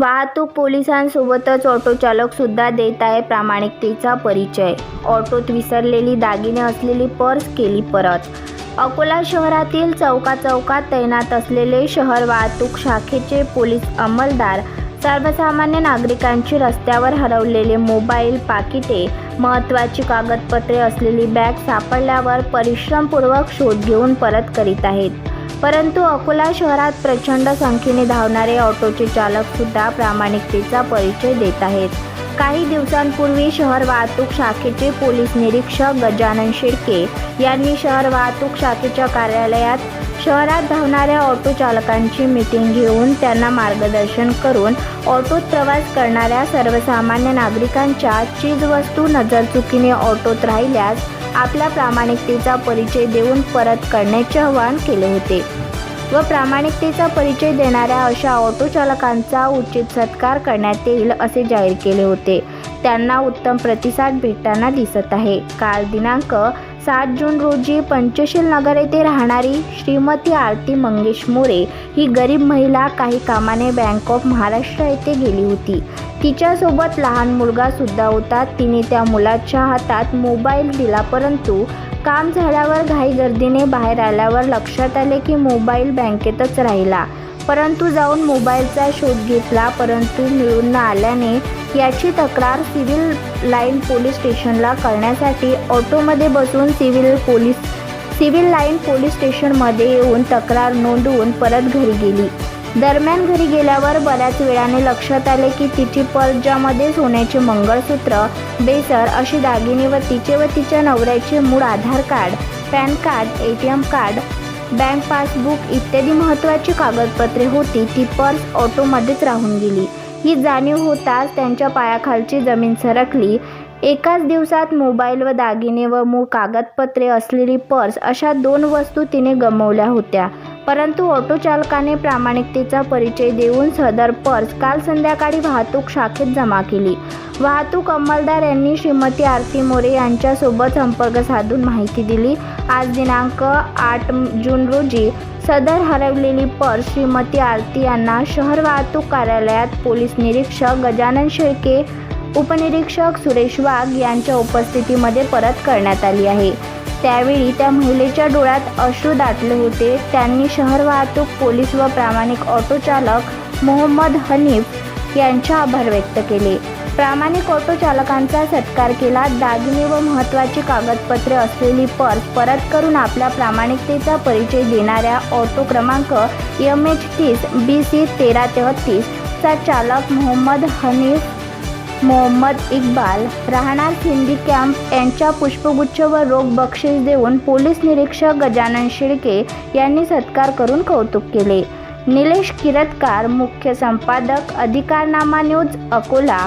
वाहतूक पोलिसांसोबतच ऑटो चालक सुद्धा देत आहे प्रामाणिकतेचा परिचय. ऑटोत विसरलेली दागिने असलेली पर्स केली परत. अकोला शहरातील चौका चौकात तैनात असलेले शहर वाहतूक शाखेचे पोलीस अंमलदार सर्वसामान्य नागरिकांची रस्त्यावर हरवलेले मोबाईल पाकिटे महत्त्वाची कागदपत्रे असलेली बॅग सापडल्यावर परिश्रमपूर्वक शोध घेऊन परत करीत आहेत. परंतु अकोला शहरात प्रचंड संख्येने धावणारे ऑटोचे चालक सुद्धा प्रामाणिकतेचा परिचय देत आहेत. काही दिवसांपूर्वी शहर वाहतूक शाखेचे पोलीस निरीक्षक गजानन शिर्के यांनी शहर वाहतूक शाखेच्या कार्यालयात शहरात धावणाऱ्या ऑटो चालकांची मीटिंग घेऊन त्यांना मार्गदर्शन करून ऑटोत प्रवास करणाऱ्या सर्वसामान्य नागरिकांच्या चीजवस्तू नजरचुकीने ऑटोत राहिल्यास आपल्या प्रामाणिकतेचा परिचय देऊन परत करण्याचे आवाहन केले होते. व प्रामाणिकतेचा परिचय देणाऱ्या अशा ऑटो चालकांचा उचित सत्कार करण्यात येईल असे जाहीर केले होते. त्यांना उत्तम प्रतिसाद भेटताना दिसत आहे. काल दिनांक सात जून रोजी पंचशील नगर येथे राहणारी श्रीमती आरती मंगेश मोरे ही गरीब महिला काही कामाने बँक ऑफ महाराष्ट्र येथे गेली होती. तिच्यासोबत लहान मुलगा सुद्धा होता. तिने त्या मुलाच्या हातात मोबाईल दिला परंतु काम झाल्यावर घाई गर्दीने बाहेर आल्यावर लक्षात आले की मोबाईल बँकेतच राहिला. परंतु जाऊन मोबाईलचा शोध घेतला परंतु मिळून न आल्याने याची तक्रार सिव्हिल लाईन पोलीस स्टेशनला करण्यासाठी ऑटोमध्ये बसून civil police civil line police स्टेशनमध्ये येऊन तक्रार नोंदवून परत घरी गेली. दरम्यान घरी गेल्यावर बऱ्याच वेळाने लक्षात आले की तिची पर्स ज्यामध्ये सोन्याचे मंगळसूत्र बेसर अशी दागिने व तिचे व तिच्या नवऱ्याचे मूळ Aadhaar card PAN card A T M card bank passbook इत्यादी महत्त्वाची कागदपत्रे होती ती पर्स ऑटोमध्येच राहून गेली. ही जाणीव होताच त्यांच्या पायाखालची जमीन सरकली. एकाच दिवसात मोबाईल व दागिने व मूळ कागदपत्रे असलेली पर्स अशा दोन वस्तू तिने गमावल्या होत्या. परंतु ऑटो चालकाने प्रामाणिकतेचा परिचय देऊन सदर पर्स काल संध्याकाळी वाहतूक शाखेत जमा केली. वाहतूक अंमलदार यांनी श्रीमती आरती मोरे यांच्यासोबत संपर्क साधून माहिती दिली. आज दिनांक आठ जून रोजी सदर हरवलेली पर्स श्रीमती आरती यांना शहर वाहतूक कार्यालयात पोलीस निरीक्षक गजानन शेळके उपनिरीक्षक सुरेश वाघ यांच्या उपस्थितीमध्ये परत करण्यात आली आहे. त्यावेळी त्या महिलेच्या डोळ्यात अश्रू दाटले होते. त्यांनी शहर वाहतूक पोलीस व प्रामाणिक ऑटो चालक मोहम्मद हनीफ यांचे आभार व्यक्त केले. प्रामाणिक ऑटो चालकांचा सत्कार केला. दागिने व महत्त्वाची कागदपत्रे असलेली पर्स परत करून आपल्या प्रामाणिकतेचा परिचय देणाऱ्या ऑटो क्रमांक एम एच तीस बी सी तेरा तेहतीसचा चालक मोहम्मद हनीफ मोहम्मद इक्बाल राहणार सिंधी कॅम्प यांच्या पुष्पगुच्छ व रोख बक्षीस देऊन पोलीस निरीक्षक गजानन शिळके यांनी सत्कार करून कौतुक केले. निलेश किरतकार मुख्य संपादक अधिकारनामा न्यूज अकोला.